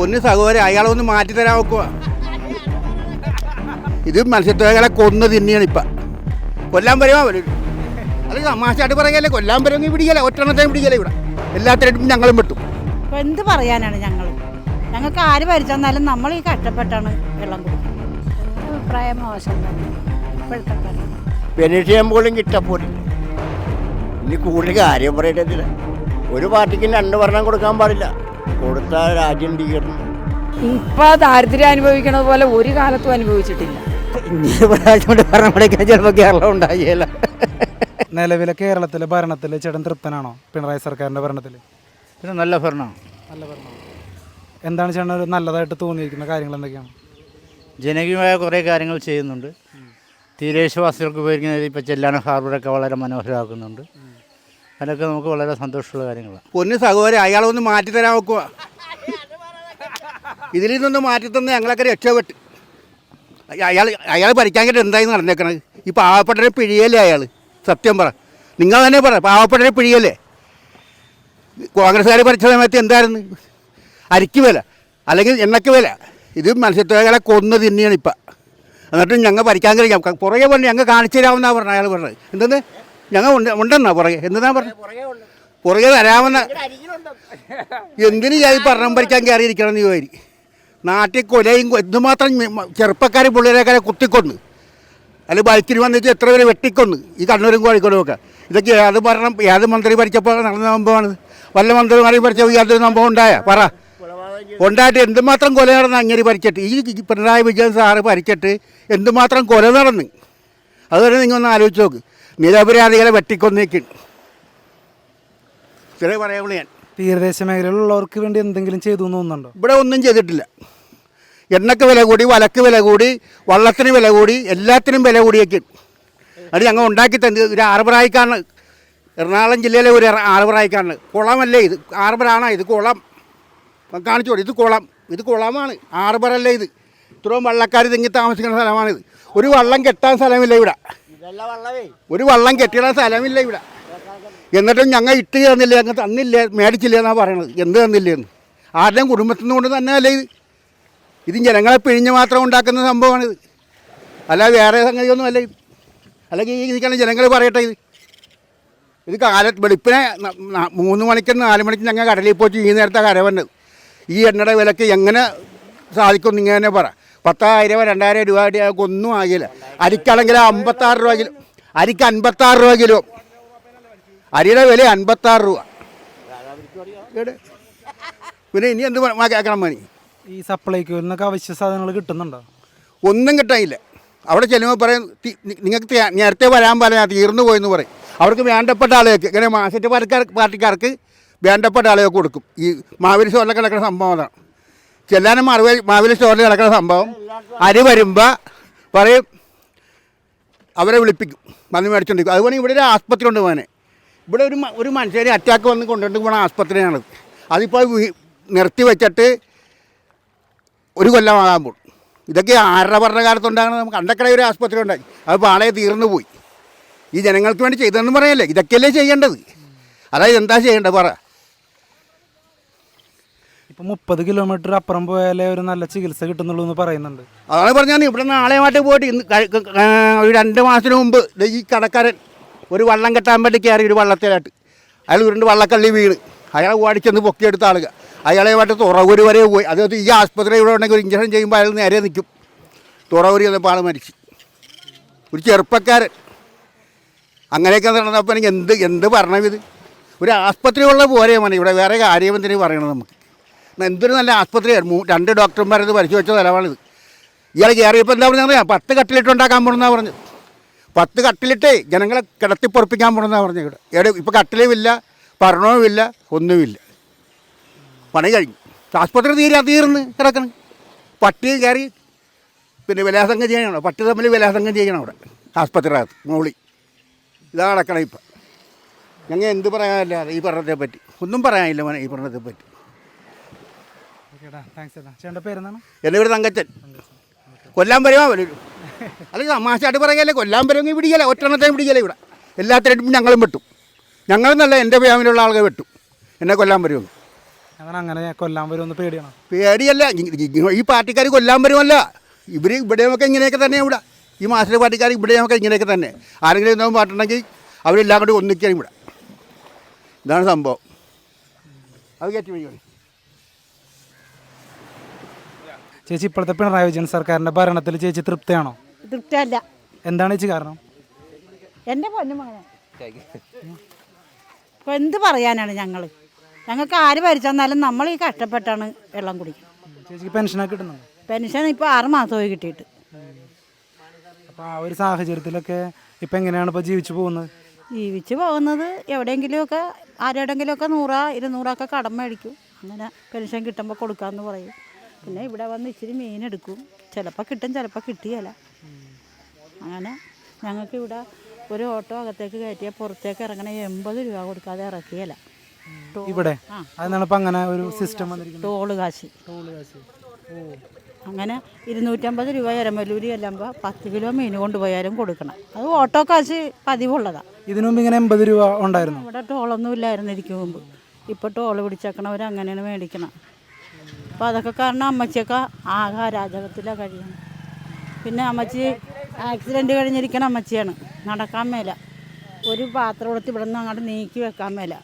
പൊന്ന് സഹോദരൻ അയാളൊന്ന് മാറ്റി തരാൻ നോക്കുക ഇത് മത്സ്യത്തൊഴിലാളികളെ കൊന്ന് തിന്നിയാണ് ഇപ്പം. കൊല്ലാൻ വരുമോ അവർ അത് തമാശയായിട്ട് പറയുകയല്ലേ കൊല്ലാൻ വരുമെങ്കിൽ പിടിക്കല ഒറ്റണത്തേയും പിടിക്കല ഇവിടെ. എല്ലാത്തിനും ഞങ്ങളും വെട്ടും ഇപ്പം എന്ത് പറയാനാണ് ഞങ്ങൾ ഞങ്ങൾക്ക് ആര് ഭരിച്ചെന്നാലും നമ്മൾ ഈ കഷ്ടപ്പെട്ടാണ് വെള്ളം കുടിക്കുന്നത് അഭിപ്രായം മോശം തന്നെ. ഇപ്പോഴത്തെ പോലും കിട്ടപ്പോലും ഇനി കൂടുതൽ കാര്യം പറയേണ്ടതില്ല. ഒരു പാർട്ടിക്കും രണ്ട് ഭരണം കൊടുക്കാൻ പാടില്ല. കൊടുത്താൽ രാജ്യം തീർന്നു. ഇപ്പൊ ദാരിദ്ര്യം അനുഭവിക്കണത് പോലെ ഒരു കാലത്തും അനുഭവിച്ചിട്ടില്ല. ചിലപ്പോൾ കേരളം നിലവിലെ കേരളത്തിലെ ഭരണത്തിൽ ചേട്ടൻ തൃപ്തനാണോ? പിണറായി സർക്കാരിന്റെ ഭരണത്തിൽ പിന്നെ നല്ല ഭരണം നല്ല ഭരണം എന്താണ് ചേട്ടൻ ഒരു നല്ലതായിട്ട് തോന്നിയിരിക്കുന്ന കാര്യങ്ങൾ എന്തൊക്കെയാണ്? ജനകീയമായ കുറേ കാര്യങ്ങൾ ചെയ്യുന്നുണ്ട്. തീരദേശവാസികൾക്ക് ഉപയോഗിക്കുന്ന ഇപ്പോൾ ചെല്ലാന ഹാർബറൊക്കെ വളരെ മനോഹരമാക്കുന്നുണ്ട്. അതൊക്കെ നമുക്ക് വളരെ സന്തോഷമുള്ള കാര്യങ്ങളാണ്. പൊന്ന് സഹോദരൻ അയാളൊന്ന് മാറ്റി തരാൻ നോക്കുക ഇതിൽ നിന്നൊന്ന് മാറ്റി തന്നെ ഞങ്ങളൊക്കെ രക്ഷപ്പെട്ട്. അയാൾ അയാൾ ഭരിക്കാൻ കേട്ട് എന്തായി നടന്നേക്കണത് ഈ പാവപ്പെട്ടവരെ പിഴിയല്ലേ അയാൾ? സത്യം പറ. നിങ്ങൾ തന്നെ പറ പാവപ്പെട്ടവരെ പിഴിയല്ലേ? കോൺഗ്രസ്സുകാർ ഭരിച്ച സമയത്ത് എന്തായിരുന്നു? അരിക്ക് വില അല്ലെങ്കിൽ എണ്ണയ്ക്ക് വില. ഇത് മത്സ്യത്തൊഴിലാളികളെ കൊന്നു തിന്നിയാണ് ഇപ്പം. എന്നിട്ട് ഞങ്ങൾ ഭരിക്കാൻ കഴിയാം. പുറകെ പറഞ്ഞു ഞങ്ങൾ കാണിച്ചു തരാമെന്നാണ് പറഞ്ഞത് അയാൾ പറഞ്ഞത്. എന്തെന്ന്? ഞങ്ങൾ ഉണ്ട് ഉണ്ടെന്നാ പുറകെ. എന്തിനാ പറഞ്ഞു? പുറകെ വരാമെന്ന എന്തിനു ഞാൻ ഈ പറഞ്ഞ ഭരിക്കാൻ കയറിയിരിക്കണം എന്ന് ചോദിക്കും. നാട്ടിൽ കൊലയും എന്തുമാത്രം ചെറുപ്പക്കാർ പിള്ളേരെക്കാരെ കുത്തിക്കൊന്ന്. അല്ലെ ബൈക്കിന് വന്നിട്ട് എത്ര പേര് വെട്ടിക്കൊന്ന്. ഈ കണ്ണൂരും കോഴിക്കോടും ഒക്കെ. ഇതൊക്കെ ഏത് ഭരണം ഏത് മന്ത്രി ഭരിച്ചപ്പോൾ നടന്ന സംഭവമാണ്? വല്ല മന്ത്രിമാരെയും ഭരിച്ചപ്പോൾ യാതൊരു സംഭവം ഉണ്ടായ? പറ. ഉണ്ടായിട്ട് എന്തുമാത്രം കൊല നടന്ന് അങ്ങനെ ഭരിച്ചിട്ട്? ഈ ഈ പിണറായി വിജയൻ സാറ് ഭരിച്ചിട്ട് എന്തുമാത്രം കൊല നടന്ന്? അതുവരെ നിങ്ങൾ ഒന്ന് ആലോചിച്ച് നോക്ക്. നിരപരാധികളെ വെട്ടിക്കൊന്നേക്ക്. ഇത്രേ പറയാവുള്ളൂ ഞാൻ. തീരദേശ മേഖലയിലുള്ളവർക്ക് വേണ്ടി എന്തെങ്കിലും ചെയ്തു എന്ന് തോന്നുന്നുണ്ടോ? ഇവിടെ ഒന്നും ചെയ്തിട്ടില്ല. എണ്ണക്ക് വില കൂടി വലക്ക് വില കൂടി വള്ളത്തിന് വില കൂടി എല്ലാത്തിനും വില കൂടിയേക്ക്. അത് ഞങ്ങൾ ഉണ്ടാക്കി തന്നെ ഒരു ആർബറായിക്കാണ് എറണാകുളം ജില്ലയിലെ ഒരു ആർബറായിക്കാണ് കുളമല്ലേ ഇത്? ആർബറാണ് ഇത് കുളം. കാണിച്ചു കൊടുക്കും ഇത് കുളം. ഇത് കുളമാണ്. ആർബറല്ലേ ഇത്? ഇത്രയും വള്ളക്കാർ തിങ്ങി താമസിക്കുന്ന സ്ഥലമാണിത്. ഒരു വള്ളം കെട്ടാൻ സ്ഥലമില്ല ഇവിടെ. ഒരു വള്ളം കെട്ടിയിടാൻ സ്ഥലമില്ല ഇവിടെ. എന്നിട്ടും ഞങ്ങൾ ഇട്ട് തന്നില്ല? ഞങ്ങൾ തന്നില്ല? മേടിച്ചില്ല എന്നാണ് പറയണത്? എന്ത് തന്നില്ലെന്ന്? ആരുടെയും കുടുംബത്തിൽ നിന്ന് കൊണ്ട് തന്നെയല്ലേ ഇത്? ഇത് ജനങ്ങളെ പിഴിഞ്ഞ് മാത്രം ഉണ്ടാക്കുന്ന സംഭവമാണിത് അല്ല വേറെ സംഗതിയൊന്നും അല്ല ഇത്. അല്ലെങ്കിൽ ഈ ജനങ്ങൾ പറയട്ടെ ഇത്. ഇത് കാല വെളുപ്പിനെ മൂന്ന് മണിക്കും നാല് മണിക്കും ഞങ്ങൾ കടലിൽ പോയിട്ട് ഈ നേരത്തെ കരവന്നത്. ഈ എണ്ണയുടെ വിലക്ക് എങ്ങനെ സാധിക്കും ഇങ്ങനെ തന്നെ പറ. പത്തായിരം രണ്ടായിരം രൂപ ആയിട്ട് ഞങ്ങൾക്ക് ഒന്നും ആകില്ല. അരിക്കാണെങ്കിൽ അമ്പത്താറ് രൂപ കിലോ. അരിക്ക് അൻപത്താറ് രൂപ കിലോ. അരിയുടെ വില അൻപത്താറ് രൂപ? പിന്നെ ഇനി എന്ത് കേൾക്കണം മണി. ഈ സപ്ലൈക്ക് നിന്നൊക്കെ അവശ്യ സാധനങ്ങൾ കിട്ടുന്നുണ്ടോ? ഒന്നും കിട്ടാനില്ല. അവിടെ ചെല്ലുമ്പോൾ പറയും നിങ്ങൾക്ക് നേരത്തെ വരാൻ പറയാ തീർന്നു പോയെന്ന് പറയും. അവർക്ക് വേണ്ടപ്പെട്ട ആളുകൾക്ക് ഇങ്ങനെ മാസറ്റ് പാർട്ടിക്കാർ പാർട്ടിക്കാർക്ക് വേണ്ടപ്പെട്ട ആളുകൾക്ക് കൊടുക്കും. ഈ മാവേലി സ്റ്റോറിൽ കിടക്കുന്ന സംഭവം അതാണ്. ചെല്ലാനും മാവേലി മാവിൽ സ്റ്റോറിൽ നടക്കുന്ന സംഭവം. അരി വരുമ്പോൾ പറയും അവരെ വിളിപ്പിക്കും വന്ന് മേടിച്ചോണ്ടിരിക്കും. അതുപോലെ ഇവിടെ ഒരു ആസ്പത്രി ഉണ്ട് മോനെ. ഇവിടെ ഒരു ഒരു മനുഷ്യരെ അറ്റാക്ക് വന്ന് കൊണ്ടുകൊണ്ട് പോകണ ആസ്പത്രിയാണ് അതിപ്പോൾ നിർത്തി വെച്ചിട്ട് ഒരു കൊല്ലമാകാൻ പോകും ഇതൊക്കെ ആരുടെ ഭരണകാലത്തുണ്ടാകുന്ന നമുക്ക് അണ്ടക്കട ഒരു ആസ്പത്രി ഉണ്ടായി. അത് പാളയെ തീർന്നു പോയി. ഈ ജനങ്ങൾക്ക് വേണ്ടി ചെയ്തതെന്ന് പറയല്ലേ? ഇതൊക്കെയല്ലേ ചെയ്യേണ്ടത്? അതായത് എന്താ ചെയ്യേണ്ടത്? പറ. ഇപ്പം മുപ്പത് കിലോമീറ്റർ അപ്പുറം പോയാലേ ഒരു നല്ല ചികിത്സ കിട്ടുന്നുള്ളൂ എന്ന് പറയുന്നുണ്ട്. അതാണ് പറഞ്ഞാൽ ഇവിടെ നാളെയുമായിട്ട് പോയിട്ട് ഇന്ന് ഒരു രണ്ട് മാസത്തിന് മുമ്പ് ഈ കടക്കാരൻ ഒരു വള്ളം കെട്ടാൻ വേണ്ടി കയറി ഒരു വള്ളത്തിലായിട്ട്. അയാൾ ഉരുണ്ട് വള്ളക്കള്ളി വീണ്. അയാളെ ഓടിച്ചെന്ന് പൊക്കിയെടുത്ത ആളുക. അയാളെ അയാളെയുമായിട്ട് തുറവൂര് വരെ പോയി. അതായത് ഈ ആസ്പത്രി ഇവിടെ ഉണ്ടെങ്കിൽ ഒരു ഇഞ്ചക്ഷൻ ചെയ്യുമ്പോൾ അയാൾ നേരെ നിൽക്കും. തുറവൂര് ചെന്നപ്പോൾ ആൾ മരിച്ചു. ഒരു ചെറുപ്പക്കാരൻ. അങ്ങനെയൊക്കെ നടന്നപ്പോൾ എനിക്ക് എന്ത് എന്ത് പറഞ്ഞത് ഒരു ആസ്പത്രി ഉള്ള പോരെ മതി ഇവിടെ വേറെ കാര്യം എന്തിനു പറയണത് നമുക്ക്? എന്തൊരു നല്ല ആസ്പത്രിയാണ് മൂ രണ്ട് ഡോക്ടർമാരത് പരിശോധിച്ച സ്ഥലമാണിത് ഇയാൾ കയറിയപ്പോൾ എന്താ പറഞ്ഞാൽ പത്ത് കട്ടിലിട്ടുണ്ടാക്കാൻ പോണെന്നാണ് പറഞ്ഞത്. പത്ത് കട്ടിലിട്ടേ ജനങ്ങളെ കിടത്തിപ്പൊറപ്പിക്കാൻ പോണെന്നാണ് പറഞ്ഞത് ഇവിടെ. ഇവിടെ ഇപ്പോൾ കട്ടിലുമില്ല ഭരണവുമില്ല ഒന്നുമില്ല. പണി കഴിഞ്ഞു. ആസ്പത്രി തീരെ തീർന്ന് കിടക്കണം. പട്ടി കയറി പിന്നെ വിലാസംഗം ചെയ്യണം? പട്ടി തമ്മിൽ വിലാസംഗം ചെയ്യണം അവിടെ? ആസ്പത്രിക്കകത്ത് മോളി ഇതാ കിടക്കണം ഇപ്പം. ഞങ്ങൾ എന്ത് പറയാനല്ലാതെ ഈ പഠനത്തെ പറ്റി. ഒന്നും പറയാനില്ല മോനെ ഈ പഠനത്തെ പറ്റി ഓക്കേടാ താങ്ക്സ് ചേട്ടാ ചേട്ടന്റെ പേരെന്താണ് എന്റെ പേര് തങ്കച്ചൻ. കൊല്ലാൻ വരുവാ വരും അല്ലെങ്കിൽ തമാശയായിട്ട് പറയല്ലേ കൊല്ലാൻ വരുമെങ്കിൽ പിടിക്കല ഒറ്റെണ്ണത്തെയും പിടിക്കല ഇവിടെ. എല്ലാത്തിനും ഞങ്ങളും വെട്ടും. ഞങ്ങളെന്നല്ല എന്റെ ഫാമിലിയുള്ള ആളുകൾ വെട്ടും. എന്നെ കൊല്ലാൻ വരുമെന്ന്. അങ്ങനെ അങ്ങനെ കൊല്ലാൻ വരുമെന്ന് പേടിയാണ്? പേടിയല്ല ഈ പാർട്ടിക്കാർ കൊല്ലാൻ വരുമല്ല. ഇവർ ഇവിടെയൊക്കെ ഇങ്ങനെയൊക്കെ തന്നെ ഇവിടെ. ഈ മാസ്റ്റർ പാർട്ടിക്കാർ ഇവിടെയൊക്കെ ഇങ്ങനെയൊക്കെ തന്നെ. ആരെങ്കിലും എന്തെങ്കിലും പാട്ടുണ്ടെങ്കിൽ അവരെല്ലാം കൂടി ഒന്നിക്കാൻ ഇവിടെ. ഇതാണ് സംഭവം. അത് കയറ്റി വഴി ചേച്ചി ഇപ്പോഴത്തെ പിണറായി വിജയൻ സർക്കാരിന്റെ ഭരണത്തിൽ ചേച്ചി തൃപ്തിയാണോ? തൃപ്തിയല്ല. എന്താണ് ചേച്ചി കാരണം? എന്റെ പൊന്നു മകനെ ഇപ്പം എന്ത് പറയാനാണ് ഞങ്ങൾ ഞങ്ങൾക്ക് ആര് ഭരിച്ചെന്നാലും നമ്മൾ ഈ കഷ്ടപ്പെട്ടാണ് വെള്ളം കുടിക്കുന്നത് ചേച്ചിക്ക് പെൻഷനൊക്കെ കിട്ടുന്നുണ്ട് പെൻഷൻ ഇപ്പോൾ ആറ് മാസമായി കിട്ടിയിട്ട്. അപ്പോൾ ആ ഒരു സാഹചര്യത്തിലൊക്കെ ഇപ്പം എങ്ങനെയാണ് ഇപ്പോൾ ജീവിച്ചു പോകുന്നത്? ജീവിച്ച് പോകുന്നത് എവിടെയെങ്കിലുമൊക്കെ ആരുടെയെങ്കിലുമൊക്കെ നൂറാ ഇരുന്നൂറൊക്കെ കടം മേടിക്കും. അങ്ങനെ പെൻഷൻ കിട്ടുമ്പോൾ കൊടുക്കാമെന്ന് പറയും. പിന്നെ ഇവിടെ വന്ന് ഇച്ചിരി മീൻ എടുക്കും. ചിലപ്പോൾ കിട്ടും ചിലപ്പോൾ കിട്ടിയല്ല അങ്ങനെ ഞങ്ങൾക്ക് ഇവിടെ ഒരു ഓട്ടോ അകത്തേക്ക് കയറ്റിയാൽ പുറത്തേക്ക് ഇറങ്ങണ എൺപത് രൂപ കൊടുക്കാതെ ഇറക്കിയല്ല ഇവിടെ? ഇപ്പം അങ്ങനെ ഒരു സിസ്റ്റം ടോൾ കാശ്. അങ്ങനെ ഇരുന്നൂറ്റമ്പത് രൂപ എരമല്ലൂരി ചെല്ലുമ്പോൾ പത്ത് കിലോ മീൻ കൊണ്ടുപോയാലും കൊടുക്കണം. അത് ഓട്ടോ കാശ് പതിവുള്ളതാ. ഇതിനു മുമ്പ് ഇങ്ങനെ എൺപത് രൂപ ഉണ്ടായിരുന്നു? ഇവിടെ ടോളൊന്നും ഇല്ലായിരുന്നു ഇരിക്കും മുമ്പ്. ഇപ്പോൾ ടോൾ പിടിച്ചേക്കണവർ അങ്ങനെയാണ് മേടിക്കണം. അപ്പോൾ അതൊക്കെ കാരണം അമ്മച്ചിയൊക്കെ ആകെ അരാജകത്തിലാണ് കഴിയണം പിന്നെ അമ്മച്ചി ആക്സിഡന്റ് കഴിഞ്ഞിരിക്കണ അമ്മച്ചിയാണ്. നടക്കാൻ മേല. ഒരു പാത്രം കൊടുത്ത് ഇവിടെ നിന്ന് അങ്ങോട്ട് നീക്കി വെക്കാൻ മേല.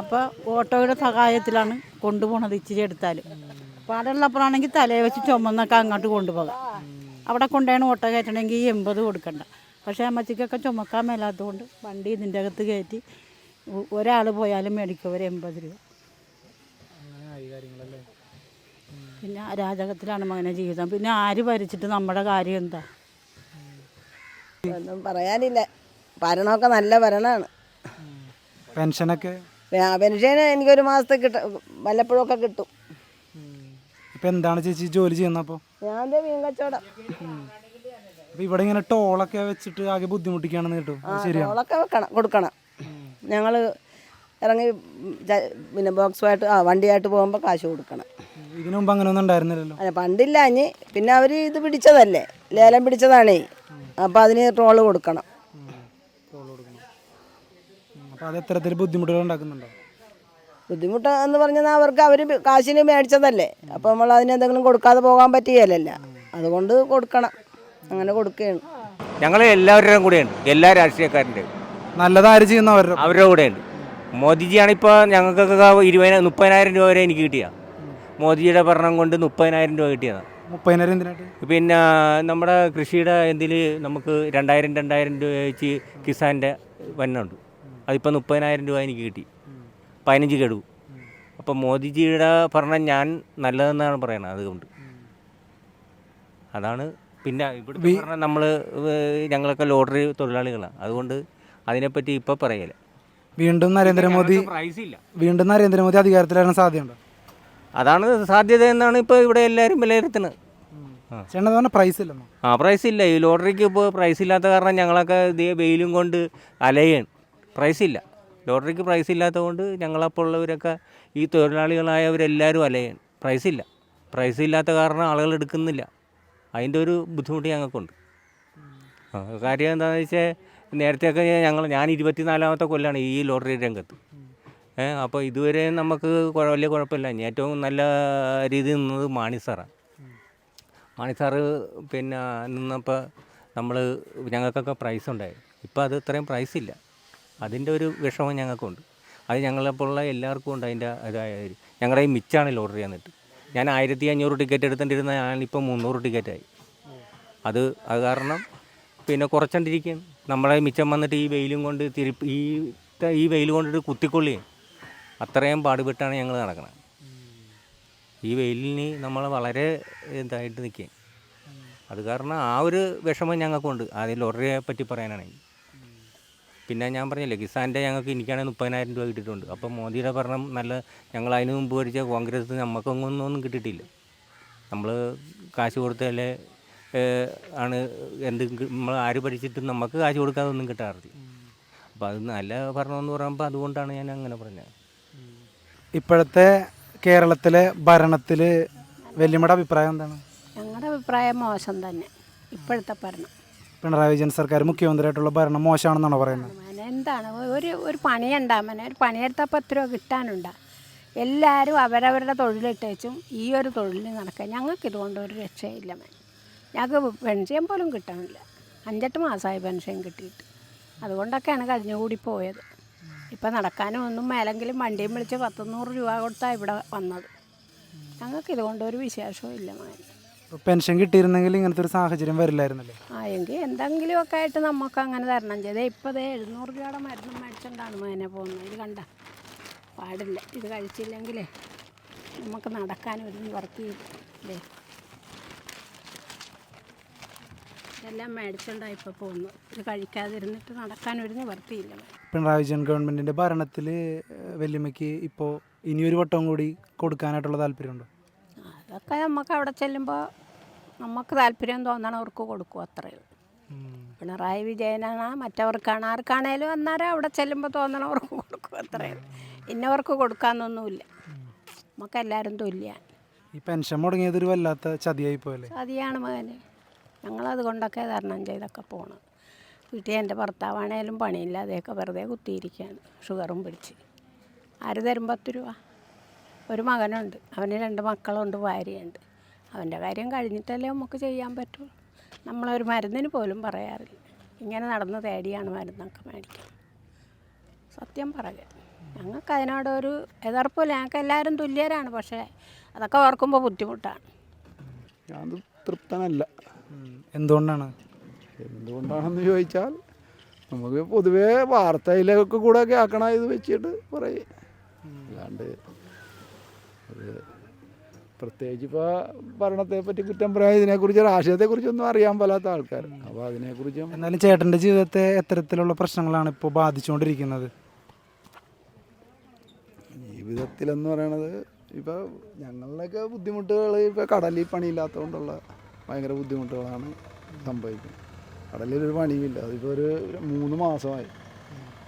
അപ്പോൾ ഓട്ടോയുടെ സഹായത്തിലാണ് കൊണ്ടുപോകണത് ഇച്ചിരി എടുത്താൽ പാടുള്ളപ്പോഴാണെങ്കിൽ തലയെ വെച്ച് ചുമന്നൊക്കെ അങ്ങോട്ട് കൊണ്ടുപോകാം. അവിടെ കൊണ്ടുപോയാണ് ഓട്ടോ കയറ്റണമെങ്കിൽ എൺപത് കൊടുക്കണ്ട. പക്ഷേ അമ്മച്ചിക്കൊക്കെ ചുമക്കാൻ മേലാത്തതുകൊണ്ട് വണ്ടി ഇതിന്റെ അകത്ത് കയറ്റി ഒരാൾ പോയാലും മേടിക്കും. ഒരു എൺപത് രൂപ. പിന്നെ അരാജകത്തിലാണ് മകനെ ജീവിതം. പിന്നെ ആര് ഭരിച്ചിട്ട് നമ്മുടെ കാര്യം എന്താ? ഒന്നും പറയാനില്ല. ഭരണമൊക്കെ നല്ല ഭരണമാണ് പെൻഷനൊക്കെ? പെൻഷൻ എനിക്കൊരു മാസത്തെ കിട്ടും വല്ലപ്പോഴൊക്കെ കിട്ടും. ഇപ്പൊ എന്താണ് ചേച്ചി ജോലി ഞാൻ ദേ മീൻ കച്ചവടം. ഇവിടെ ഇങ്ങനെ ടോളൊക്കെ വെച്ചിട്ട് ആകെ ബുദ്ധിമുട്ടിക്കാണെന്ന് കേട്ടോ. ടോളൊക്കെ വെക്കണം കൊടുക്കണം. ഞങ്ങൾ ഇറങ്ങി പിന്നെ ബോക്സുമായിട്ട് ആ വണ്ടിയായിട്ട് പോകുമ്പോൾ കാശ് കൊടുക്കണം. ഇതിനു മുമ്പ് അങ്ങനെ ഒന്നും ഉണ്ടായിരുന്നില്ലല്ലോ. അല്ല പണ്ടില്ല അഞ്ഞ് പിന്നെ അവർ ഇത് പിടിച്ചതല്ലേ? ലേലം പിടിച്ചതാണേ. അപ്പോൾ അതിന് ട്രോൾ കൊടുക്കണം. അപ്പോൾ അത് എത്തരത്തിൽ ബുദ്ധിമുട്ടുകൾ ഉണ്ടാക്കുന്നുണ്ടോ? ബുദ്ധിമുട്ട് എന്ന് പറഞ്ഞാൽ അവർക്ക് അവർ കാശിന് മേടിച്ചതല്ലേ. അപ്പോൾ നമ്മൾ അതിന് എന്തെങ്കിലും കൊടുക്കാതെ പോകാൻ പറ്റിയല്ല അതുകൊണ്ട് കൊടുക്കണം. അങ്ങനെ കൊടുക്കുകയാണ്. ഞങ്ങൾ എല്ലാവരുടെയും കൂടെയാണ് എല്ലാ രാഷ്ട്രീയക്കാരന്റെയും നല്ലത് ആര് ചെയ്യുന്ന അവരുടെ കൂടെയുണ്ട്. മോദിജിയാണ് ഇപ്പോൾ ഞങ്ങൾക്കൊക്കെ ഇരുപതിനായിരം മുപ്പതിനായിരം രൂപ വരെ എനിക്ക് കിട്ടിയ. മോദിജിയുടെ ഭരണം കൊണ്ട് മുപ്പതിനായിരം രൂപ കിട്ടിയതാണ് മുപ്പതിനായിരം എന്തിനായിട്ട് പിന്നെ നമ്മുടെ കൃഷിയുടെ എന്തിൽ നമുക്ക് രണ്ടായിരം രണ്ടായിരം രൂപ വെച്ച് കിസാന്റെ വന്നുണ്ട്. അതിപ്പോൾ മുപ്പതിനായിരം രൂപ എനിക്ക് കിട്ടി. പതിനഞ്ച് ഗഡു അപ്പോൾ മോദിജിയുടെ ഭരണം ഞാൻ നല്ലതെന്നാണ് പറയുന്നത് അതുകൊണ്ട്. അതാണ് പിന്നെ ഇവിടെ പറഞ്ഞാൽ നമ്മൾ ഞങ്ങളൊക്കെ ലോട്ടറി തൊഴിലാളികളാണ് അതുകൊണ്ട് അതിനെപ്പറ്റി ഇപ്പോൾ പറയല. വീണ്ടും നരേന്ദ്രമോദി വീണ്ടും നരേന്ദ്രമോദി അധികാരത്തിലാണ് സാധ്യതയുണ്ടോ? അതാണ് സാധ്യത എന്നാണ് ഇപ്പോൾ ഇവിടെ എല്ലാരും വിലയിരുത്തുന്നത്. ആ ചേട്ടൻ പറഞ്ഞ പ്രൈസ് ഇല്ലെന്നോ? ആ പ്രൈസ് ഇല്ല. ഈ ലോട്ടറിക്ക് ഇപ്പോൾ പ്രൈസ് ഇല്ലാത്ത കാരണം ഞങ്ങളൊക്കെ ഇതേ വെയിലും കൊണ്ട് അലയാണ്. പ്രൈസ് ഇല്ല. ലോട്ടറിക്ക് പ്രൈസ് ഇല്ലാത്തത് കൊണ്ട് ഞങ്ങളപ്പോഴുള്ളവരൊക്കെ ഈ തൊഴിലാളികളായവരെല്ലാവരും അലയാണ്. പ്രൈസ് ഇല്ല. പ്രൈസ് ഇല്ലാത്ത കാരണം ആളുകൾ എടുക്കുന്നില്ല. അതിന്റെ ഒരു ബുദ്ധിമുട്ട് ഞങ്ങൾക്കുണ്ട്. ആ കാര്യം എന്താണെന്ന് വെച്ചാൽ നേരത്തെയൊക്കെ ഞങ്ങൾ ഞാൻ ഇരുപത്തിനാലാമത്തെ കൊല്ലാണ് ഈ ലോട്ടറി രംഗത്ത്. അപ്പോൾ ഇതുവരെ നമുക്ക് വലിയ കുഴപ്പമില്ല. ഇനി ഏറ്റവും നല്ല രീതി നിന്നത് മാണി സാറാണ് മാണി സാറ് പിന്നെ നിന്നപ്പോൾ നമ്മൾ ഞങ്ങൾക്കൊക്കെ പ്രൈസ് ഉണ്ടായി. ഇപ്പോൾ അത് ഇത്രയും പ്രൈസ് ഇല്ല. അതിന്റെ ഒരു വിഷമം ഞങ്ങൾക്കുണ്ട്. അത് ഞങ്ങളെപ്പോലുള്ള എല്ലാവർക്കും ഉണ്ട് അതിന്റെ ഇതായ ഞങ്ങളുടെ ഈ മിച്ചാണ് ഓർഡർ ചെയ്യാന്നിട്ട്. ഞാൻ ആയിരത്തി അഞ്ഞൂറ് ടിക്കറ്റ് എടുത്തിട്ടിരുന്ന ഞാനിപ്പോൾ മുന്നൂറ് ടിക്കറ്റായി അത് അത് കാരണം പിന്നെ കുറച്ചണ്ടിരിക്കുകയാണ് നമ്മളെ മിച്ചം വന്നിട്ട് ഈ വെയിലും കൊണ്ട് തിരി ഈ ഈ വെയിൽ കൊണ്ടിട്ട് കുത്തിക്കൊള്ളിയും അത്രയും പാടുപെട്ടാണ് ഞങ്ങൾ നടക്കുന്നത് ഈ വെയിലിന് നമ്മൾ വളരെ ഇതായിട്ട് നിൽക്കുക അത് കാരണം ആ ഒരു വിഷമം ഞങ്ങൾക്കുണ്ട്. അതിൽ ഒരേ പറ്റി പറയാനാണെങ്കിൽ. പിന്നെ ഞാൻ പറഞ്ഞില്ലേ കിസാന്റെ ഞങ്ങൾക്ക് എനിക്കാണെങ്കിൽ മുപ്പതിനായിരം രൂപ കിട്ടിയിട്ടുണ്ട്. അപ്പോൾ മോദിയുടെ ഭരണം നല്ല ഞങ്ങൾ അതിന് മുമ്പ് ഭരിച്ച കോൺഗ്രസ് നമുക്കൊന്നും കിട്ടിയിട്ടില്ല. നമ്മൾ കാശ് കൊടുത്തല്ലേ ആണ് എന്ത് നമ്മൾ ആര് പഠിച്ചിട്ടും നമുക്ക് കാശ് കൊടുക്കാതെ ഒന്നും കിട്ടാറില്ല. അപ്പോൾ അത് നല്ല ഭരണമെന്ന് പറയുമ്പോൾ അതുകൊണ്ടാണ് ഞാൻ അങ്ങനെ പറഞ്ഞത്. ഇപ്പോഴത്തെ കേരളത്തിലെ ഭരണത്തിൽ വെല്ലുമട അഭിപ്രായം എന്താണ്? ഞങ്ങളുടെ അഭിപ്രായം മോശം തന്നെ. ഇപ്പോഴത്തെ ഭരണം. പിണറായി വിജയൻ സർക്കാർ മുഖ്യമന്ത്രിയായിട്ടുള്ള ഭരണം മോശമാണെന്നാണോ പറയുന്നത്? അങ്ങനെ എന്താണ്? ഒരു ഒരു പണിയുണ്ടാ മനെ ഒരു പണിയെടുത്തപ്പോൾ എത്ര രൂപ കിട്ടാനുണ്ടാ. എല്ലാവരും അവരവരുടെ തൊഴിലിട്ടേച്ചും ഈ ഒരു തൊഴിലിൽ നടക്കുക ഞങ്ങൾക്ക് ഇതുകൊണ്ട് ഒരു രക്ഷയില്ല മേ ഞങ്ങൾക്ക് പെൻഷൻ പോലും കിട്ടണില്ല അഞ്ചെട്ട് മാസമായി പെൻഷൻ കിട്ടിയിട്ട്. അതുകൊണ്ടൊക്കെയാണ് കഴിഞ്ഞുകൂടി പോയത്. ഇപ്പം നടക്കാനും ഒന്നും മേലെങ്കിലും വണ്ടിയും വിളിച്ച് പത്തുനൂറ് രൂപ കൊടുത്താണ് ഇവിടെ വന്നത്. ഞങ്ങൾക്ക് ഇതുകൊണ്ട് ഒരു വിശേഷവും ഇല്ല മകൻ പെൻഷൻ കിട്ടിയിരുന്നെങ്കിൽ ഇങ്ങനത്തെ ഒരു സാഹചര്യം വരില്ലായിരുന്നല്ലേ? ആ എങ്കിൽ എന്തെങ്കിലുമൊക്കെ ആയിട്ട് നമുക്ക് അങ്ങനെ തരണം ചെയ്തേ. ഇപ്പോൾ ദേ എഴുന്നൂറ് രൂപയുടെ മരുന്ന് മേടിച്ചുകൊണ്ടാണ് മകനെ പോകുന്നത്. ഇത് കണ്ട പാടില്ല. ഇത് കഴിച്ചില്ലെങ്കിലേ നമുക്ക് നടക്കാനും ഒരു നിവർത്തിയില്ലേ ഇതെല്ലാം മേടിച്ചുകൊണ്ടാണ് ഇപ്പോൾ പോകുന്നു ഇത് കഴിക്കാതിരുന്നിട്ട് നടക്കാൻ ഒരു നിവർത്തിയില്ല പിണറായി വിജയൻ ഗവൺമെന്റിന്റെ ഭരണത്തിൽ വല്യമ്മയ്ക്ക് ഇപ്പോൾ ഇനിയൊരു വട്ടം കൂടി കൊടുക്കാനായിട്ടുള്ള താല്പര്യമുണ്ടോ? അതൊക്കെ നമുക്ക് അവിടെ ചെല്ലുമ്പോൾ നമുക്ക് താല്പര്യം തോന്നണവർക്ക് കൊടുക്കും അത്രയും പിണറായി വിജയനാണ് മറ്റവർക്കാണ് ആർക്കാണേലും അന്നേരം അവിടെ ചെല്ലുമ്പോൾ തോന്നണവർക്ക് കൊടുക്കും അത്രയും ഇന്നവർക്ക് കൊടുക്കാന്നൊന്നുമില്ല. നമുക്ക് എല്ലാവരും തുല്യാണ്. ഈ പെൻഷൻ മുടങ്ങിയത് ഒരു വല്ലാത്ത ചതിയായി പോലെ ചതിയാണ് മകന്. ഞങ്ങളത് കൊണ്ടൊക്കെ തരണം ചെയ്തൊക്കെ പോകണം വീട്ടിൽ എന്റെ ഭർത്താവാണേലും പണിയില്ല അതൊക്കെ വെറുതെ കുത്തിയിരിക്കുകയാണ് ഷുഗറും പിടിച്ച്. ആര് തരും പത്ത് രൂപ? ഒരു മകനുണ്ട് അവന് രണ്ട് മക്കളുണ്ട് ഭാര്യയുണ്ട്. അവന്റെ കാര്യം കഴിഞ്ഞിട്ടല്ലേ നമുക്ക് ചെയ്യാൻ പറ്റുള്ളൂ. നമ്മളൊരു മരുന്നിന് പോലും പറയാറില്ല. ഇങ്ങനെ നടന്ന് തേടിയാണ് മരുന്നൊക്കെ മേടിക്കുന്നത് സത്യം പറയുക ഞങ്ങൾക്ക് അതിനോടൊരു എതിർപ്പില്ല ഞങ്ങൾക്ക് എല്ലാവരും തുല്യരാണ് പക്ഷേ അതൊക്കെ ഓർക്കുമ്പോൾ ബുദ്ധിമുട്ടാണ്. ഞാൻ തൃപ്തനല്ല. എന്തുകൊണ്ടാണ്? എന്തുകൊണ്ടാണെന്ന് ചോദിച്ചാൽ നമുക്ക് പൊതുവേ വാർത്തയിലൊക്കെ കൂടെ കേൾക്കണ ഇത് വെച്ചിട്ട് പറയും. അല്ലാണ്ട് അത് പ്രത്യേകിച്ച് ഇപ്പോൾ ഭരണത്തെ പറ്റി കുറ്റം പറയാൻ ഇതിനെക്കുറിച്ച് രാഷ്ട്രീയത്തെക്കുറിച്ചൊന്നും അറിയാൻ പാലാത്ത ആൾക്കാർ. അപ്പോൾ അതിനെക്കുറിച്ച് എന്നാലും ചേട്ടന്റെ ജീവിതത്തെ എത്തരത്തിലുള്ള പ്രശ്നങ്ങളാണ് ഇപ്പോൾ ബാധിച്ചുകൊണ്ടിരിക്കുന്നത് ജീവിതത്തിലെന്ന് പറയണത് ഇപ്പോൾ ഞങ്ങളുടെയൊക്കെ ബുദ്ധിമുട്ടുകൾ ഇപ്പോൾ കടലിൽ പണിയില്ലാത്തതുകൊണ്ടുള്ള ഭയങ്കര ബുദ്ധിമുട്ടുകളാണ് സംഭവിക്കുന്നത്. കടലിൽ ഒരു പണിയുമില്ല. അതിപ്പോൾ ഒരു മൂന്ന് മാസമായി.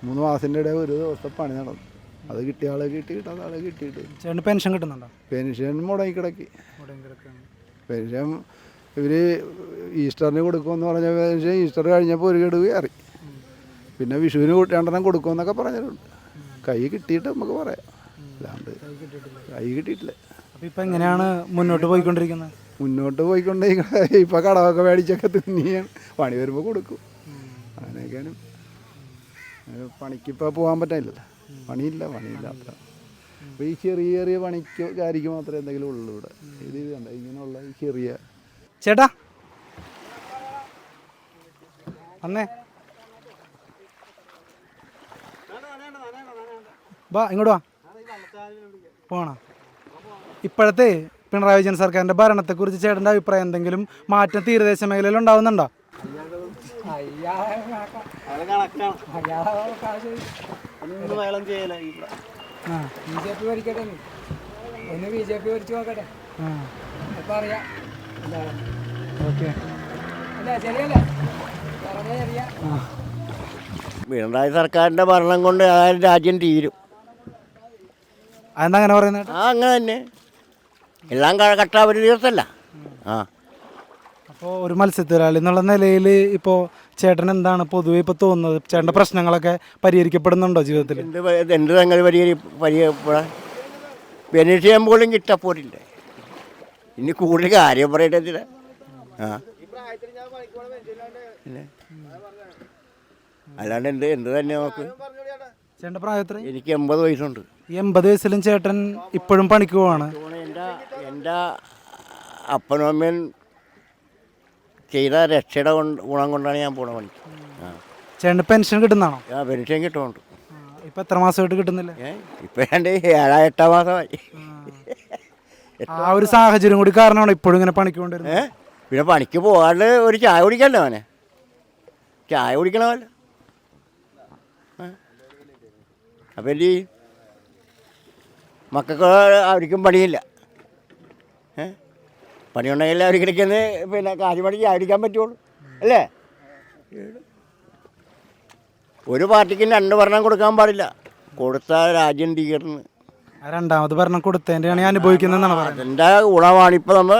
മൂന്ന് മാസത്തിന്റെ ഇടയിൽ ഒരു ദിവസത്തെ പണി നടന്നു. അത് കിട്ടിയ ആളെ കിട്ടി കിട്ടാത്ത ആളെ കിട്ടിയിട്ട്. ചേട്ടന് പെൻഷൻ കിട്ടുന്നുണ്ടോ? പെൻഷൻ മുടങ്ങി കിടക്കി പെൻഷൻ ഇവർ ഈസ്റ്ററിന് കൊടുക്കുമെന്ന് പറഞ്ഞ പെൻഷൻ ഈസ്റ്റർ കഴിഞ്ഞപ്പോൾ ഒരു ഗഡു കയറി. പിന്നെ വിഷുവിന് രണ്ടെണ്ണം കൊടുക്കുമെന്നൊക്കെ പറഞ്ഞിട്ടുണ്ട്. കൈ കിട്ടിയിട്ട് നമുക്ക് പറയാം. അല്ലാണ്ട് കൈ കിട്ടിയിട്ടില്ല. അപ്പം ഇപ്പം എങ്ങനെയാണ് മുന്നോട്ട് പോയിക്കൊണ്ടിരിക്കുന്നത്? മുന്നോട്ട് പോയിക്കൊണ്ടേ ഇപ്പം കടമൊക്കെ മേടിച്ചൊക്കെ തിന്നിയാണ്. പണി വരുമ്പോൾ കൊടുക്കും. അങ്ങനെയൊക്കെയാണ്. പണിക്കിപ്പോൾ പോകാൻ പറ്റില്ലല്ലോ പണിയില്ല പണിയില്ല അത്ര അപ്പോൾ ഈ ചെറിയ ചെറിയ പണിക്ക് കാര്യക്ക് മാത്രമേ എന്തെങ്കിലും ഉള്ളൂ ഇവിടെ. ഇത് ഇത് കണ്ട? ഇങ്ങനെയുള്ള ഈ ചെറിയ ചേട്ടാ. അന്നേ വാ ഇങ്ങോട്ട് വാ. പോണ? ഇപ്പോഴത്തെ പിണറായി വിജയൻ സർക്കാരിന്റെ ഭരണത്തെക്കുറിച്ച് ചേട്ടന്റെ അഭിപ്രായം എന്തെങ്കിലും മാറ്റം തീരദേശ മേഖലയിൽ ഉണ്ടാവുന്നുണ്ടോ? ആ. ബി ജെ പി ഭരിക്കട്ടെ ഇനി. ഒന്ന് ബി ജെ പി ഭരിച്ചു നോക്കട്ടെ ആ അപ്പൊ അറിയാം എന്താണ് ഓക്കെ അല്ല ശരിയല്ലേ പറഞ്ഞ ശരിയാ പിണറായി സർക്കാരിന്റെ ഭരണം കൊണ്ട് ആ രാജ്യം തീരും. അതെന്താ അങ്ങനെ പറയുന്നത് ആ അങ്ങനെ തന്നെ. എല്ലാം കട്ട ഒരു തീർത്തല്ല ആ. അപ്പോൾ ഒരു മത്സ്യത്തൊഴിലാളി എന്നുള്ള നിലയിൽ ഇപ്പോൾ ചേട്ടൻ എന്താണ് പൊതുവെ ഇപ്പോൾ തോന്നുന്നത്? ചേട്ടന്റെ പ്രശ്നങ്ങളൊക്കെ പരിഹരിക്കപ്പെടുന്നുണ്ടോ ജീവിതത്തിൽ എന്ത് പ- എന്ത് സംഗതി പരിഹരി പരിഹരിപ്പെടാൻ ബെനിഫിറ്റ് പോലും കിട്ടപ്പോരില്ലേ ഇനി കൂടുതൽ കാര്യം പറയട്ടെ ആ. പിന്നെ അല്ലാണ്ട് എന്ത് എന്ത് തന്നെ നമുക്ക്? ചേട്ടന്റെ പ്രായത്തിൽ എനിക്ക് എൺപത് വയസ്സുണ്ട്. ഈ എൺപത് വയസ്സിലും ചേട്ടൻ ഇപ്പോഴും പണിക്ക് പോവാണ്. എന്റെ എന്റെ അപ്പനും അമ്മയും ചെയ്ത രക്ഷയുടെ കൊണ്ട് ഗുണം കൊണ്ടാണ് ഞാൻ പോണ പണിക്ക്. ആ ചേട്ടന് പെൻഷൻ കിട്ടുന്നതാണോ? ആ പെൻഷൻ കിട്ടുന്നുണ്ട്. ഇപ്പം എത്ര മാസമായിട്ട് കിട്ടുന്നില്ല? ഏ ഇപ്പം എന്റെ ഏഴാ എട്ടാം മാസമായി. ആ. ഒരു സാഹചര്യം കൂടി കാരണമാണ് ഇപ്പോഴും ഇങ്ങനെ പണിക്ക് കൊണ്ടുവരുന്നത് ഏ പിന്നെ പണിക്ക് പോകാണ്ട് ഒരു ചായ കുടിക്കണ്ടേ അവനെ? ചായ കുടിക്കണമല്ലോ. അപ്പം എന്ത് ചെയ്യും? മക്കൾക്ക് അവർക്കും പണിയില്ല. പണിയുണ്ടെങ്കിൽ അവർക്ക് ഇടയ്ക്കൊന്ന് പിന്നെ കാശ് പണിക്ക് ആയിരിക്കാൻ പറ്റുള്ളൂ. അല്ലേ? ഒരു പാർട്ടിക്ക് രണ്ട് ഭരണം കൊടുക്കാൻ പാടില്ല. കൊടുത്താൽ രാജ്യം തീർന്ന്. രണ്ടാമത് ഭരണം കൊടുത്തതിന്റെയാണ് ഞാൻ അനുഭവിക്കുന്നതെന്നാണ് പറയുന്നത്. അതിന്റെ ഗുണമാണ് ഇപ്പോൾ നമ്മൾ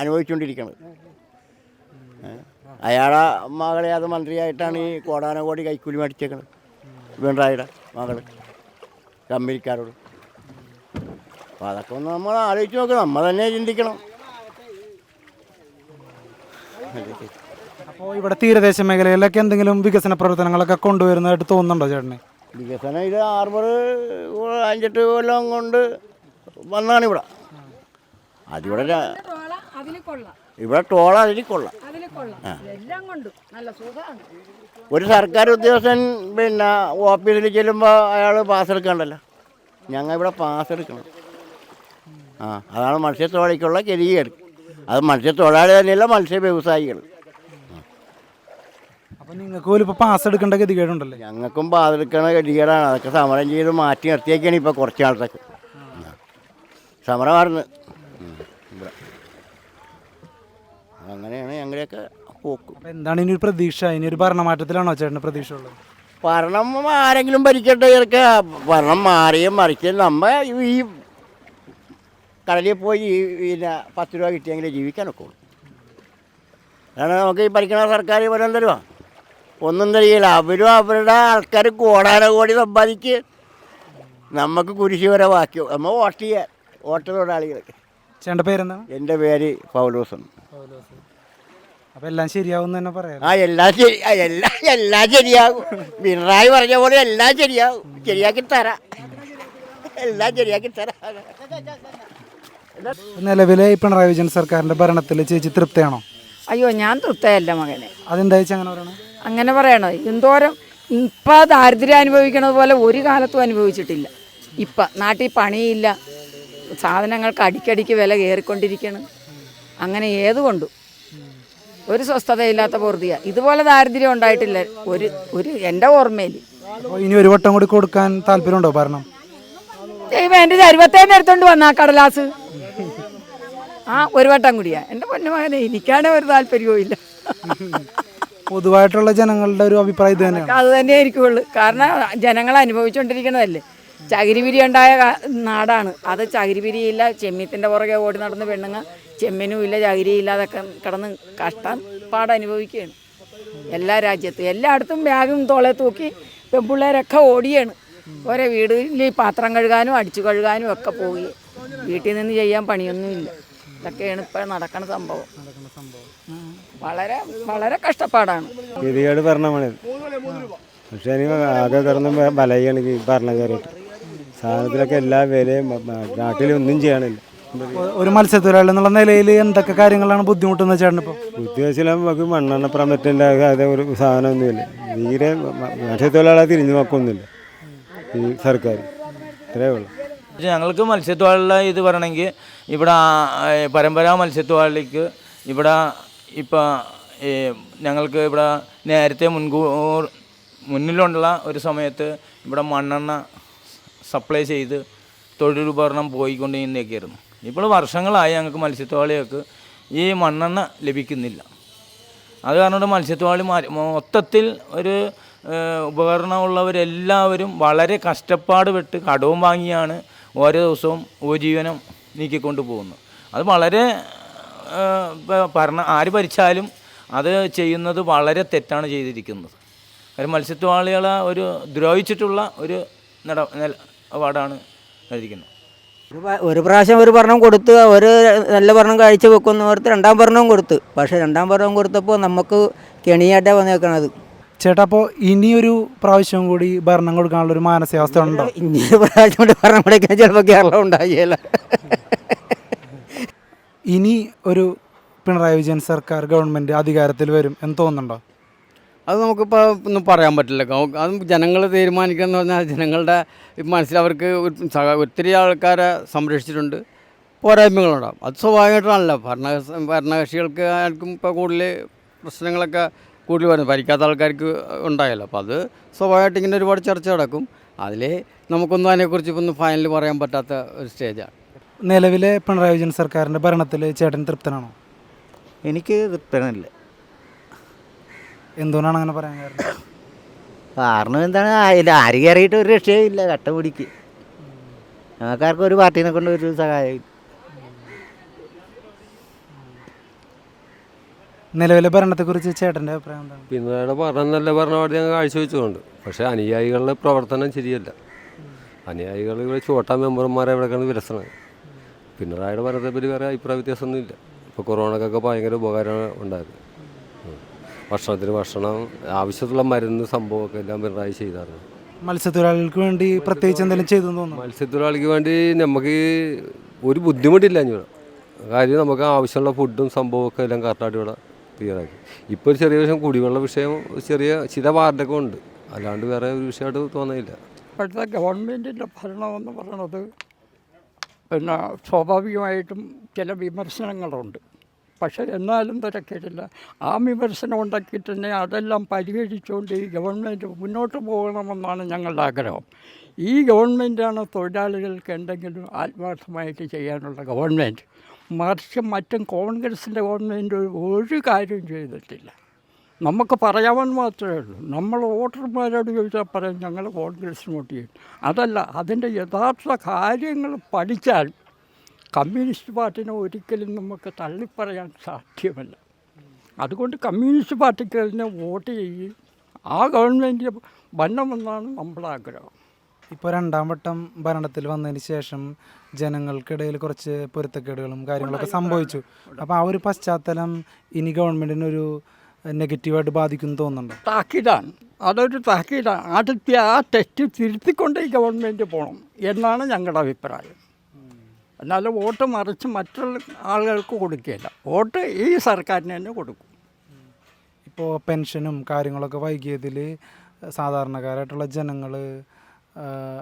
അനുഭവിച്ചുകൊണ്ടിരിക്കുന്നത്? അയാളെ മകളെ അത് മന്ത്രിയായിട്ടാണ് ഈ കോടാനകോടി കൈക്കൂലി മേടിച്ചേക്കുന്നത് പിണറായിയുടെ മകൾ. കമ്പനിക്കാരോട്. അപ്പോൾ അതൊക്കെ ഒന്ന് നമ്മൾ ആലോചിച്ച് നോക്കണം. നമ്മൾ തന്നെ ചിന്തിക്കണം. അപ്പോൾ ഇവിടെ തീരദേശ മേഖലയിലൊക്കെ എന്തെങ്കിലും വികസന പ്രവർത്തനങ്ങളൊക്കെ കൊണ്ടുവരുന്നതായിട്ട് തോന്നുന്നുണ്ടോ ചേട്ടന്? വികസനം ഇത് ആർബർ അഞ്ചെട്ട് കൊല്ലം കൊണ്ട് വന്നാണ് ഇവിടെ. അതിവിടെ ഇവിടെ ടോള അതിൽ കൊള്ളാം. ഒരു സർക്കാർ ഉദ്യോഗസ്ഥൻ പിന്നെ ഓഫീസിൽ ചെല്ലുമ്പോൾ അയാൾ പാസ് എടുക്കണ്ടല്ലോ. ഞങ്ങൾ ഇവിടെ പാസ് എടുക്കണം. ആ അതാണ് മത്സ്യത്തൊഴിലാളിക്കുള്ള ഗതികേട്. അത് മത്സ്യത്തൊഴിലാളി തന്നെയല്ല മത്സ്യ വ്യവസായികൾ അപ്പോൾ നിങ്ങൾക്ക് പോലും ഇപ്പോൾ പാസ് എടുക്കേണ്ട ഗതികേടുണ്ടല്ലോ? ഞങ്ങൾക്കും പാതെടുക്കണ ഗതികേടാണ്. അതൊക്കെ സമരം ചെയ്ത് മാറ്റി നിർത്തിയൊക്കെയാണ് ഇപ്പോൾ കുറച്ച് ആൾക്കൊക്കെ സമരമായിരുന്നു അങ്ങനെയാണ് ഞങ്ങളുടെയൊക്കെ പോക്ക്. എന്താണ് ഇനി ഒരു പ്രതീക്ഷ? ഇനി ഒരു ഭരണമാറ്റത്തിലാണോ ചേട്ടന് പ്രതീക്ഷ ഉള്ളത് ഭരണം ആരെങ്കിലും ഭരിക്കട്ടെ ഇതൊക്കെ ഭരണം മാറിയും മറിച്ചും നമ്മ ഈ കടലിൽ പോയി പിന്നെ പത്ത് രൂപ കിട്ടിയെങ്കിലേ ജീവിക്കാനൊക്കെ ഉള്ളൂ അതാണ് നമുക്ക് ഈ ഭരിക്കണ സർക്കാർ വല്ലതും തരുമോ ഒന്നും തരികയില്ല അവരും അവരുടെ ആൾക്കാർ കോടാന കോടി സമ്പാദിക്ക് നമുക്ക് കുരിശ് വരെ വാക്കി നമ്മൾ വോട്ട് ചെയ്യാൻ വോട്ട് തൊഴിലാളികൾക്ക്. ചേട്ടന്റെ പേരെന്താണ് എന്റെ പേര് പൗലോസൺ അപ്പോൾ എല്ലാം ശരിയാവും തന്നെ പറയാം ആ എല്ലാം ശരി ആ, എല്ലാം എല്ലാം ശരിയാകും. പിണറായി പറഞ്ഞ പോലെ എല്ലാം ശരിയാകും. ശരിയാക്കി തരാം. എല്ലാം ശരിയാക്കി തരാം. നിലവിലെ ഈ പിണറായി വിജയൻ സർക്കാരിന്റെ ഭരണത്തിൽ ചേച്ചി തൃപ്തിയാണോ? അയ്യോ ഞാൻ തൃപ്തയല്ല മകനെ. അതെന്താ ചേച്ചി അങ്ങനെ പറയണോ? അങ്ങനെ എന്തോരം ഇപ്പം ദാരിദ്ര്യം അനുഭവിക്കണത് പോലെ ഒരു കാലത്തും അനുഭവിച്ചിട്ടില്ല. ഇപ്പം നാട്ടിൽ പണിയില്ല. സാധനങ്ങൾക്ക് അടിക്കടിക്ക് വില കയറിക്കൊണ്ടിരിക്കണം. അങ്ങനെ ഏതുകൊണ്ടും ഒരു സ്വസ്ഥതയില്ലാത്ത പൂർത്തിയ ഇതുപോലെ ദാരിദ്ര്യം ഉണ്ടായിട്ടില്ല. ഒരു ഒരു എന്റെ ഓർമ്മയിൽ. ഇനി ഒരു വട്ടം കൂടി കൊടുക്കാൻ താല്പര്യമുണ്ടോ ഭരണം? ദൈവം എന്റെ ചരുവത്തേന്ന് എടുത്തോണ്ട് വന്ന കടലാസ്. ആ ഒരു വട്ടം കൂടിയാ എന്റെ പൊന്നുമകനെ എനിക്കാണെ ഒരു താല്പര്യവും ഇല്ല. പൊതുവായിട്ടുള്ള ജനങ്ങളുടെ ഒരു അഭിപ്രായം ഇത് തന്നെയാണ്. അത് തന്നെ ആയിരിക്കുള്ളൂ. കാരണം ജനങ്ങൾ അനുഭവിച്ചുകൊണ്ടിരിക്കണതല്ലേ ചകിരിപിരി ഉണ്ടായ നാടാണ്. അത് ചകിരിപിരിയില്ല ചെമ്മീത്തിന്റെ പുറകെ ഓടി നടന്ന് പെണ്ണുങ്ങ ചെമ്മീനും ഇല്ല ചകിരിയും ഇല്ലാതൊക്കെ കിടന്ന് കഷ്ടപ്പാട് അനുഭവിക്കുകയാണ്. എല്ലാ രാജ്യത്തും എല്ലായിടത്തും ബാഗും തോളെ തൂക്കി പെൺപിള്ളേരൊക്കെ ഓടിയാണ്. ഓരോ വീടിൽ പാത്രം കഴുകാനും അടിച്ചു കഴുകാനും ഒക്കെ പോയി. വീട്ടിൽ നിന്ന് ചെയ്യാൻ പണിയൊന്നുമില്ല. ഇതൊക്കെയാണ് ഇപ്പൊ നടക്കുന്ന സംഭവം. വളരെ വളരെ കഷ്ടപ്പാടാണ്. ഗതികേട് ഭരണമാണ് പക്ഷേ ആകെ കിടന്ന് വലയാണ് ഈ ഭരണം കയറിയിട്ട് സാധനത്തിലൊക്കെ എല്ലാ വിലയും നാട്ടിൽ ഒന്നും നാട്ടിലൊന്നും ചെയ്യണില്ല ഒരു മത്സ്യത്തൊഴിലാളി എന്നുള്ള നിലയിൽ എന്തൊക്കെ കാര്യങ്ങളാണ് ബുദ്ധിമുട്ടെന്ന് ചേട്ടൻ ഇപ്പോൾ ഉദ്ദേശിച്ചാൽ നമുക്ക് മണ്ണെണ്ണ പ്രമറ്റിന്റെ അതെ ഒരു സാധനമൊന്നുമില്ല. തീരെ മത്സ്യത്തൊഴിലാളെ തിരിഞ്ഞു നോക്കൊന്നുമില്ല ഈ സർക്കാർ ഇത്രയേ ഉള്ളൂ. ഞങ്ങൾക്ക് മത്സ്യത്തൊഴിലാളി ഇത് പറയണമെങ്കിൽ ഇവിടെ പരമ്പരാ മത്സ്യത്തൊഴിലാളിക്ക് ഇവിടെ ഇപ്പം ഞങ്ങൾക്ക് ഇവിടെ നേരത്തെ മുൻകൂർ മുന്നിലുള്ള ഒരു സമയത്ത് ഇവിടെ മണ്ണെണ്ണ സപ്ലൈ ചെയ്ത് തൊഴിലുപകരണം പോയിക്കൊണ്ടിരിക്കുന്നതൊക്കെയായിരുന്നു. ഇപ്പോൾ വർഷങ്ങളായി ഞങ്ങൾക്ക് മത്സ്യത്തൊഴിലാളികൾക്ക് ഈ മണ്ണെണ്ണ ലഭിക്കുന്നില്ല. അത് കാരണം മത്സ്യത്തൊഴിലാളി മൊത്തത്തിൽ ഒരു ഉപകരണമുള്ളവരെല്ലാവരും വളരെ കഷ്ടപ്പാട് പെട്ട് കടവും വാങ്ങിയാണ് ഓരോ ദിവസവും ഉപജീവനം നീക്കിക്കൊണ്ട് പോകുന്നു അത് വളരെ ഭരണ ആര് ഭരിച്ചാലും അത് ചെയ്യുന്നത് വളരെ തെറ്റാണ് ചെയ്തിരിക്കുന്നത്. ഒരു മത്സ്യത്തൊഴിലാളികളെ ഒരു ദ്രോഹിച്ചിട്ടുള്ള ഒരു നട നിലപാടാണ് ഇരിക്കുന്നത് ഒരു പ്രാവശ്യം ഒരു ഭരണം കൊടുത്ത് ഒരു നല്ല ഭരണം കഴിച്ചു വെക്കുന്നവർക്ക് രണ്ടാം ഭരണവും കൊടുത്ത്. പക്ഷേ രണ്ടാം ഭരണം കൊടുത്തപ്പോൾ നമുക്ക് കെണിയായിട്ടാണ് വന്നേക്കണത്. ചേട്ടാ അപ്പോൾ ഇനിയൊരു പ്രാവശ്യം കൂടി ഭരണം കൊടുക്കാനുള്ള ഒരു മാനസികാവസ്ഥ ഉണ്ടോ? ഇനി പ്രാവശ്യം കൂടി ഭരണം കൊടുക്കാൻ ചിലപ്പോൾ കേരളം ഉണ്ടാകില്ല ഇനി ഒരു പിണറായി വിജയൻ സർക്കാർ ഗവൺമെന്റ് അധികാരത്തിൽ വരും എന്ന് തോന്നുന്നുണ്ടോ? അത് നമുക്കിപ്പോൾ ഒന്നും പറയാൻ പറ്റില്ല. അത് ജനങ്ങൾ തീരുമാനിക്കുക എന്ന് പറഞ്ഞാൽ ജനങ്ങളുടെ മനസ്സിൽ അവർക്ക് ഒത്തിരി ആൾക്കാരെ സംരക്ഷിച്ചിട്ടുണ്ട്. പോരായ്മകളുണ്ടാവും. അത് സ്വാഭാവികമായിട്ടാണല്ലോ ഭരണ ഭരണകക്ഷികൾക്ക് ആർക്കും ഇപ്പോൾ കൂടുതൽ പ്രശ്നങ്ങളൊക്കെ കൂടുതൽ വരുന്നത്. ഭരിക്കാത്ത ആൾക്കാർക്ക് ഉണ്ടായല്ലോ. അപ്പോൾ അത് സ്വാഭാവികമായിട്ട് ഇങ്ങനെ ഒരുപാട് ചർച്ച നടക്കും. അതിൽ നമുക്കൊന്നും അതിനെക്കുറിച്ച് ഇപ്പം ഒന്നും ഫൈനൽ പറയാൻ പറ്റാത്ത ഒരു സ്റ്റേജാണ് നിലവിലെ പിണറായി വിജയൻ സർക്കാരിന്റെ ഭരണത്തിൽ ചേട്ടൻ തൃപ്തനാണോ? എനിക്ക് തൃപ്തനല്ല എന്തുകൊണ്ടാണ് അങ്ങനെ പറയാൻ കാരണം? കാരണം എന്താണ്? അതിൽ ആര് കയറിയിട്ട് ഒരു രക്ഷയില്ല കട്ട പിടിക്ക് ഞങ്ങൾക്കാർക്കും ഒരു പാർട്ടീനെ കൊണ്ട് ഒരു സഹായം നിലവിലെ ഭരണത്തെക്കുറിച്ച് ചേട്ടന്റെ അഭിപ്രായം എന്താണ്? പിന്നീട് ഭരണം നല്ല ഭരണമായിട്ട് ഞങ്ങൾ കാഴ്ചവെച്ചുകൊണ്ട്. പക്ഷേ അനുയായികളുടെ പ്രവർത്തനം ശരിയല്ല. അനുയായികൾ ഇവിടെ ചോട്ടാ മെമ്പർമാരെ ഇവിടെ കിടന്ന് വിരസണം പിണറായിയുടെ ഭരണത്തെപ്പറ്റി വേറെ അഭിപ്രായ വ്യത്യാസമൊന്നുമില്ല ഇപ്പോൾ കൊറോണക്കൊക്കെ ഭയങ്കര ഉപകാരമാണ് ഉണ്ടായത്. ഭക്ഷണത്തിന് ഭക്ഷണം ആവശ്യത്തിലുള്ള മരുന്ന് സംഭവമൊക്കെ എല്ലാം പിണറായി ചെയ്തായിരുന്നു. മത്സ്യത്തൊഴിലാളികൾക്ക് വേണ്ടി പ്രത്യേകിച്ച് എന്തെങ്കിലും ചെയ്തു തോന്നുന്നു? മത്സ്യത്തൊഴിലാളിക്ക് വേണ്ടി നമുക്ക് ഒരു ബുദ്ധിമുട്ടില്ല ഇവിടെ. കാര്യം നമുക്ക് ആവശ്യമുള്ള ഫുഡും സംഭവമൊക്കെ എല്ലാം കറക്റ്റായിട്ട് ഇവിടെ ക്ലിയറാക്കി ഇപ്പോൾ ഒരു ചെറിയ വിഷയം കുടിവെള്ള വിഷയം ചെറിയ ചില വാർഡൊക്കെ ഉണ്ട്. അല്ലാണ്ട് വേറെ ഒരു വിഷയമായിട്ട് തോന്നുന്നില്ല ഇപ്പോഴത്തെ ഗവൺമെന്റിന്റെ ഭരണമെന്ന് പറയുന്നത് പിന്നെ സ്വാഭാവികമായിട്ടും ചില വിമർശനങ്ങളുണ്ട്. പക്ഷെ എന്നാലും തിരക്കില്ല ആ വിമർശനം ഉണ്ടാക്കി തന്നെ അതെല്ലാം പരിഹരിച്ചുകൊണ്ട് ഈ ഗവൺമെന്റ് മുന്നോട്ട് പോകണമെന്നാണ് ഞങ്ങളുടെ ആഗ്രഹം. ഈ ഗവൺമെന്റാണ് തൊഴിലാളികൾക്ക് എന്തെങ്കിലും ആത്മാർത്ഥമായിട്ട് ചെയ്യാനുള്ള ഗവൺമെന്റ് മറിച്ച് മറ്റും കോൺഗ്രസിന്റെ ഗവൺമെന്റ് ഒരു കാര്യം ചെയ്തിട്ടില്ല. നമുക്ക് പറയാമെന്ന് മാത്രമേ ഉള്ളൂ. നമ്മൾ വോട്ടർമാരോട് ചോദിച്ചാൽ പറയും ഞങ്ങൾ കോൺഗ്രസ് വോട്ട് ചെയ്യും. അതല്ല അതിന്റെ യഥാർത്ഥ കാര്യങ്ങൾ പഠിച്ചാൽ കമ്മ്യൂണിസ്റ്റ് പാർട്ടിനെ ഒരിക്കലും നമുക്ക് തള്ളിപ്പറയാൻ സാധ്യമല്ല. അതുകൊണ്ട് കമ്മ്യൂണിസ്റ്റ് പാർട്ടിക്ക് തന്നെ വോട്ട് ചെയ്യും. ആ ഗവൺമെന്റ് വന്നമെന്നാണ് നമ്മുടെ ആഗ്രഹം ഇപ്പോൾ രണ്ടാം വട്ടം ഭരണത്തിൽ വന്നതിന് ശേഷം ജനങ്ങൾക്കിടയിൽ കുറച്ച് പൊരുത്തക്കേടുകളും കാര്യങ്ങളൊക്കെ സംഭവിച്ചു. അപ്പോൾ ആ ഒരു പശ്ചാത്തലം ഇനി ഗവൺമെന്റിനൊരു നെഗറ്റീവായിട്ട് ബാധിക്കുന്നു തോന്നുന്നുണ്ട്? താക്കീതാണ്. അതൊരു താക്കീതാണ്. അടുത്ത ആ തെറ്റ് തിരുത്തിക്കൊണ്ട് ഈ ഗവൺമെന്റ് പോകണം എന്നാണ് ഞങ്ങളുടെ അഭിപ്രായം. എന്നാലും വോട്ട് മറിച്ച് മറ്റുള്ള ആളുകൾക്ക് കൊടുക്കുകയില്ല വോട്ട് ഈ സർക്കാരിന് തന്നെ കൊടുക്കും. ഇപ്പോൾ പെൻഷനും കാര്യങ്ങളൊക്കെ വൈകിയതിൽ സാധാരണക്കാരായിട്ടുള്ള ജനങ്ങൾ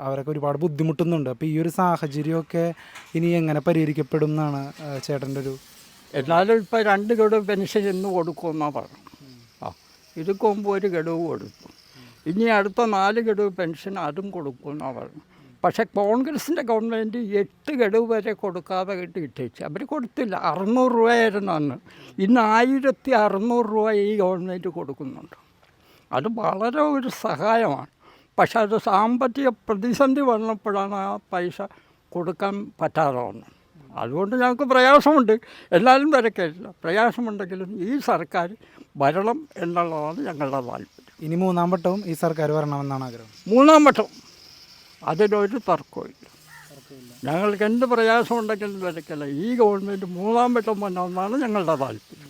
അവരൊക്കെ ഒരുപാട് ബുദ്ധിമുട്ടുന്നുണ്ട്. അപ്പോൾ ഈ ഒരു സാഹചര്യമൊക്കെ ഇനി എങ്ങനെ പരിഹരിക്കപ്പെടും എന്നാണ് ചേട്ടന്റെ ഒരു എന്നാലും ഇപ്പോൾ രണ്ട് ഗഡു പെൻഷൻ ഇന്ന് കൊടുക്കുമെന്നാണ് പറഞ്ഞു. ആ ഇത് കൊമ്പ് ഒരു ഗഡുവ് കൊടുക്കും ഇനി അടുത്ത നാല് ഗഡു പെൻഷൻ അതും കൊടുക്കുമെന്നാണ് പറഞ്ഞു. പക്ഷേ കോൺഗ്രസിന്റെ ഗവൺമെന്റ് എട്ട് ഗഡുവ് വരെ കൊടുക്കാതെ കിട്ടിയിട്ടേച്ച് അവർ കൊടുത്തില്ല. അറുന്നൂറ് രൂപയായിരുന്നു അന്ന്. ഇന്ന് ആയിരത്തി അറുന്നൂറ് രൂപ ഈ ഗവൺമെന്റ് കൊടുക്കുന്നുണ്ട്. അത് വളരെ ഒരു സഹായമാണ്. പക്ഷെ അത് സാമ്പത്തിക പ്രതിസന്ധി വന്നപ്പോഴാണ് ആ പൈസ കൊടുക്കാൻ പറ്റാതെ വന്നത് അതുകൊണ്ട് ഞങ്ങൾക്ക് പ്രയാസമുണ്ട്. എല്ലാവരും തിരക്കില്ല പ്രയാസമുണ്ടെങ്കിലും ഈ സർക്കാർ വരണം എന്നുള്ളതാണ് ഞങ്ങളുടെ താല്പര്യം. ഇനി മൂന്നാം വട്ടവും ഈ സർക്കാർ വരണമെന്നാണ് ആഗ്രഹം. മൂന്നാം വട്ടം. അതിനൊരു തർക്കമില്ല ഞങ്ങൾക്ക് എന്ത് പ്രയാസമുണ്ടെങ്കിലും തിരക്കില്ല ഈ ഗവൺമെന്റ് മൂന്നാം വട്ടം വന്നതെന്നാണ് ഞങ്ങളുടെ താല്പര്യം.